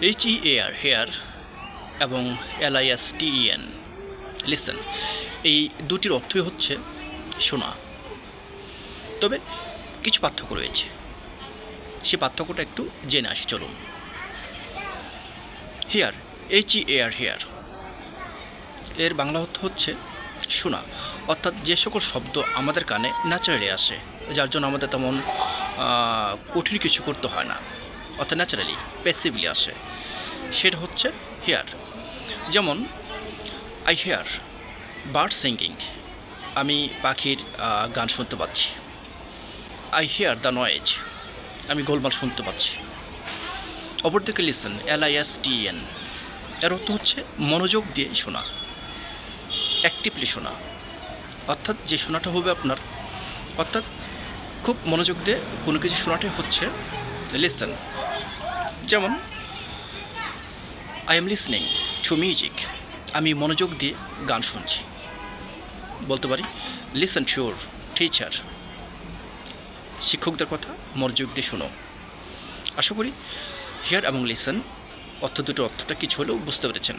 H E এ R hair এবং L I S T E listen এই দুটির অর্থই হচ্ছে শোনা। তবে কিছু পার্থক্য রয়েছে। সে পার্থক্যটা একটু জেনে আসি, চলুন। Hear H E R hear এর বাংলা অর্থ হচ্ছে শোনা। অর্থাৎ যে সকল শব্দ আমাদের কানে ন্যাচারালি আসে, যার জন্য আমাদের তেমন কঠিন কিছু করতে হয় না। অর্থাৎ ন্যাচারালি প্যাসিভলি আসে। সেটা হচ্ছে হেয়ার যেমন আই হেয়ার বার্ড সিঙ্গিং আমি পাখির গান শুনতে পাচ্ছি। আই হেয়ার দ্য নয়েজ আমি গোলমাল শুনতে পাচ্ছি। অপরদিকে listen L I S T N এর অর্থ হচ্ছে মনোযোগ দিয়ে শোনা। অ্যাক্টিভলি শোনা। অর্থাৎ যে শোনাটা হবে আপনার, অর্থাৎ খুব মনোযোগ দিয়ে কোনো কিছু শোনাটাই হচ্ছে লিসেন যেমন I am listening to music আমি মনোযোগ দিয়ে গান শুনছি। বলতে পারি লিসন টু ইউর টিচার শিক্ষকদের কথা মনোযোগ দিয়ে শোনো। আশা করি হিয়ার এবং লিসন অর্থ দুটো অর্থটা কিছু হলেও বুঝতে পেরেছেন।